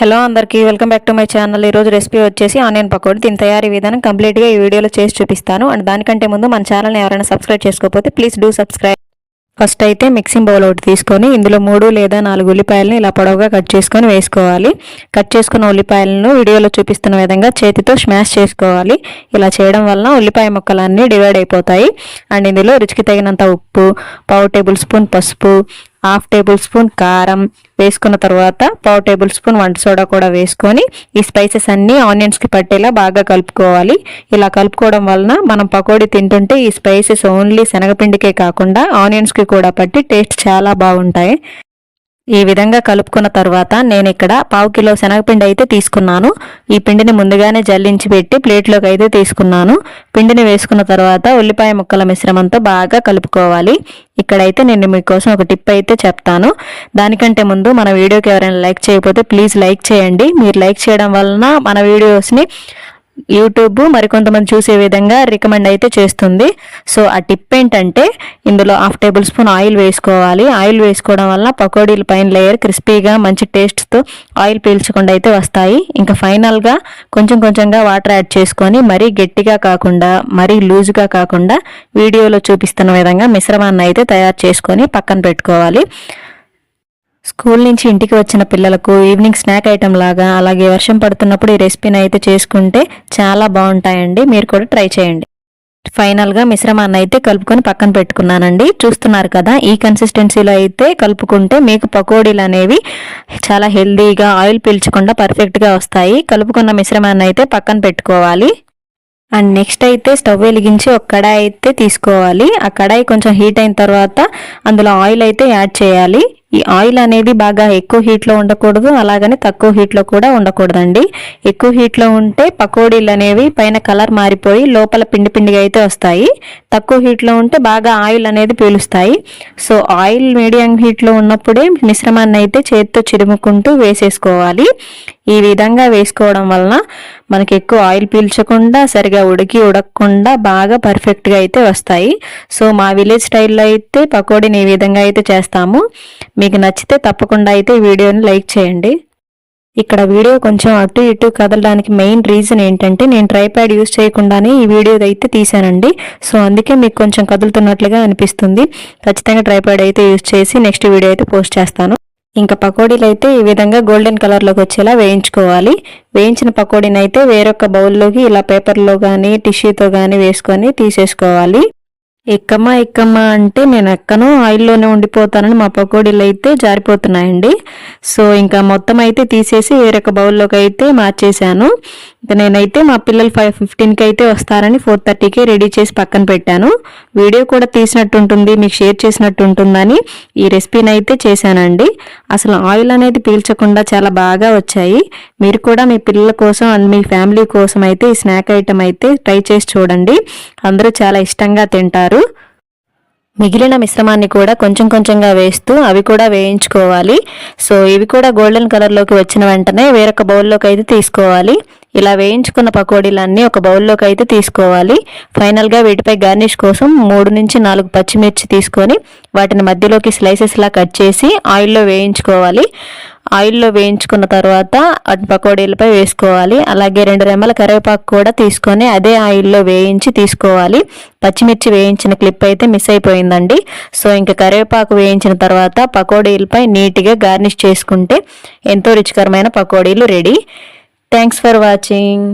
Hello అందరికీ welcome back to my channel. ఈరోజు recipe వచ్చేసి ఆనియన్ పకోడీ. దీని తయారీ విధానం కంప్లీట్గా ఈ వీడియోలో చేసి చూపిస్తాను. అండ్ దానికంటే ముందు మన ఛానల్ని ఎవరైనా సబ్స్క్రైబ్ చేసుకోకపోతే ప్లీజ్ డూ సబ్స్క్రైబ్. ఫస్ట్ అయితే మిక్సింగ్ బౌల్ ఒకటి తీసుకొని ఇందులో మూడు లేదా నాలుగు ఉల్లిపాయలను ఇలా పొడవుగా కట్ చేసుకొని వేసుకోవాలి. కట్ చేసుకున్న ఉల్లిపాయలను వీడియోలో చూపిస్తున్న విధంగా చేతితో స్మాష్ చేసుకోవాలి. ఇలా చేయడం వలన ఉల్లిపాయ ముక్కలన్నీ డివైడ్ అయిపోతాయి. అండ్ ఇందులో రుచికి తగినంత ఉప్పు పావు టేబుల్ స్పూన్ పసుపు హాఫ్ టేబుల్ స్పూన్ కారం వేసుకున్న తర్వాత పావు టేబుల్ స్పూన్ వంట సోడా కూడా వేసుకొని ఈ స్పైసెస్ అన్నీ ఆనియన్స్కి పట్టేలా బాగా కలుపుకోవాలి. ఇలా కలుపుకోవడం వలన మనం పకోడీ తింటుంటే ఈ స్పైసెస్ ఓన్లీ శనగపిండికే కాకుండా ఆనియన్స్కి కూడా పట్టి టేస్ట్ చాలా బాగుంటాయి. ఈ విధంగా కలుపుకున్న తర్వాత నేను ఇక్కడ పావు కిలో శనగపిండి అయితే తీసుకున్నాను. ఈ పిండిని ముందుగానే జల్లించి పెట్టి ప్లేట్లోకి అయితే తీసుకున్నాను. పిండిని వేసుకున్న తర్వాత ఉల్లిపాయ ముక్కల మిశ్రమంతో బాగా కలుపుకోవాలి. ఇక్కడైతే నేను మీకోసం ఒక టిప్ అయితే చెప్తాను. దానికంటే ముందు మన వీడియోకి ఎవరైనా లైక్ చేయకపోతే ప్లీజ్ లైక్ చేయండి. మీరు లైక్ చేయడం వలన మన వీడియోస్ని యూట్యూబ్ మరికొంతమంది చూసే విధంగా రికమెండ్ అయితే చేస్తుంది. సో ఆ టిప్ ఏంటంటే ఇందులో హాఫ్ టేబుల్ స్పూన్ ఆయిల్ వేసుకోవాలి. ఆయిల్ వేసుకోవడం వల్ల పకోడీల పైన లేయర్ క్రిస్పీగా మంచి టేస్ట్తో ఆయిల్ పీల్చకుండా అయితే వస్తాయి. ఇంకా ఫైనల్గా కొంచెం కొంచెంగా వాటర్ యాడ్ చేసుకొని మరీ గట్టిగా కాకుండా మరీ లూజ్గా కాకుండా వీడియోలో చూపిస్తున్న విధంగా మిశ్రమాన్ని అయితే తయారు చేసుకొని పక్కన పెట్టుకోవాలి. స్కూల్ నుంచి ఇంటికి వచ్చిన పిల్లలకు ఈవినింగ్ స్నాక్ ఐటెం లాగా అలాగే వర్షం పడుతున్నప్పుడు ఈ రెసిపీని అయితే చేసుకుంటే చాలా బాగుంటాయండి. మీరు కూడా ట్రై చేయండి. ఫైనల్గా మిశ్రమాన్ని అయితే కలుపుకొని పక్కన పెట్టుకున్నానండి. చూస్తున్నారు కదా ఈ కన్సిస్టెన్సీలో అయితే కలుపుకుంటే మీకు పకోడీలు అనేవి చాలా హెల్దీగా ఆయిల్ పీల్చకుండా పర్ఫెక్ట్గా వస్తాయి. కలుపుకున్న మిశ్రమాన్ని అయితే పక్కన పెట్టుకోవాలి. అండ్ నెక్స్ట్ అయితే స్టవ్ వెలిగించి ఒక కడాయి అయితే తీసుకోవాలి. ఆ కడాయి కొంచెం హీట్ అయిన తర్వాత అందులో ఆయిల్ అయితే యాడ్ చేయాలి. ఈ ఆయిల్ అనేది బాగా ఎక్కువ హీట్లో ఉండకూడదు అలాగని తక్కువ హీట్లో కూడా ఉండకూడదండి. ఎక్కువ హీట్లో ఉంటే పకోడీలు అనేవి పైన కలర్ మారిపోయి లోపల పిండి పిండిగా అయితే వస్తాయి. తక్కువ హీట్లో ఉంటే బాగా ఆయిల్ అనేది పీలుస్తాయి. సో ఆయిల్ మీడియం హీట్లో ఉన్నప్పుడే మిశ్రమాన్ని అయితే చేతితో చిరుముకుంటూ వేసేసుకోవాలి. ఈ విధంగా వేసుకోవడం వలన మనకి ఎక్కువ ఆయిల్ పీల్చకుండా సరిగా ఉడికి ఉడకకుండా బాగా పర్ఫెక్ట్గా అయితే వస్తాయి. సో మా విలేజ్ స్టైల్లో అయితే పకోడీని ఈ విధంగా అయితే చేస్తాము. మీకు నచ్చితే తప్పకుండా అయితే ఈ వీడియోని లైక్ చేయండి. ఇక్కడ వీడియో కొంచెం అటు ఇటు కదలడానికి మెయిన్ రీజన్ ఏంటంటే నేను ట్రైప్యాడ్ యూస్ చేయకుండానే ఈ వీడియో అయితే తీసానండి సో అందుకే మీకు కొంచెం కదులుతున్నట్లుగా అనిపిస్తుంది. ఖచ్చితంగా ట్రైప్యాడ్ అయితే యూస్ చేసి నెక్స్ట్ వీడియో అయితే పోస్ట్ చేస్తాను. ఇంకా పకోడీలు అయితే ఈ విధంగా గోల్డెన్ కలర్లోకి వచ్చేలా వేయించుకోవాలి. వేయించిన పకోడీని అయితే వేరొక బౌల్లోకి ఇలా పేపర్లో కానీ టిష్యూతో కానీ వేసుకొని తీసేసుకోవాలి. ఎక్కమ్మా ఎక్కమ్మా అంటే నేను ఎక్కను ఆయిల్లోనే ఉండిపోతానని మా పకోడీలు అయితే జారిపోతున్నాయండి. సో ఇంకా మొత్తం అయితే తీసేసి వేరొక బౌల్లోకి అయితే మార్చేశాను. ఇంకా నేనైతే మా పిల్లలు ఫైవ్ ఫిఫ్టీన్కి అయితే వస్తారని ఫోర్ థర్టీకి రెడీ చేసి పక్కన పెట్టాను. వీడియో కూడా తీసినట్టు ఉంటుంది మీకు షేర్ చేసినట్టు ఉంటుందని ఈ రెసిపీని అయితే చేశానండి. అసలు ఆయిల్ అనేది పీల్చకుండా చాలా బాగా వచ్చాయి. మీరు కూడా మీ పిల్లల కోసం అండ్ మీ ఫ్యామిలీ కోసం అయితే ఈ స్నాక్ ఐటమ్ అయితే ట్రై చేసి చూడండి. అందరూ చాలా ఇష్టంగా తింటారు. మిగిలిన మిశ్రమాన్ని కూడా కొంచెం కొంచెంగా వేస్తూ అవి కూడా వేయించుకోవాలి. సో ఇవి కూడా గోల్డెన్ కలర్లోకి వచ్చిన వెంటనే వేరొక బౌల్లోకి అయితే తీసుకోవాలి. ఇలా వేయించుకున్న పకోడీలన్నీ ఒక బౌల్లోకి అయితే తీసుకోవాలి. ఫైనల్గా వీటిపై గార్నిష్ కోసం మూడు నుంచి నాలుగు పచ్చిమిర్చి తీసుకొని వాటిని మధ్యలోకి స్లైసెస్లా కట్ చేసి ఆయిల్లో వేయించుకోవాలి. ఆయిల్లో వేయించుకున్న తర్వాత అటు పకోడీలపై వేసుకోవాలి. అలాగే రెండు రెమ్మల కరివేపాకు కూడా తీసుకొని అదే ఆయిల్లో వేయించి తీసుకోవాలి. పచ్చిమిర్చి వేయించిన క్లిప్ అయితే మిస్ అయిపోయిందండి. సో ఇంకా కరివేపాకు వేయించిన తర్వాత పకోడీలపై నీట్గా గార్నిష్ చేసుకుంటే ఎంతో రుచికరమైన పకోడీలు రెడీ. Thanks for watching.